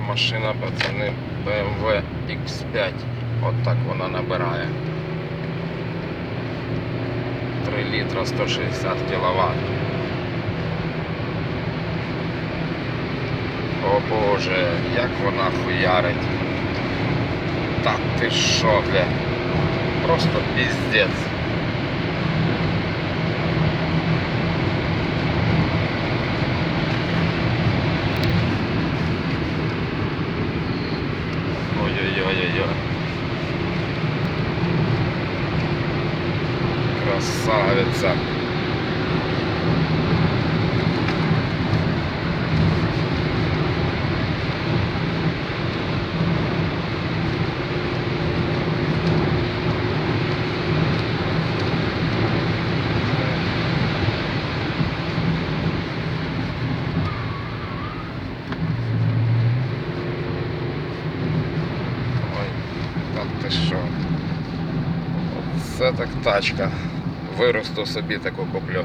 Машина, пацани, BMW X5. От так вона набирає. 3 літра 160 кВт. О боже, як вона хуярить. Та ти що, бля? Просто піздець. Ой-ой-ой-ой-ой. Красавица. Ти що? Це так тачка. Виросту собі таку куплю.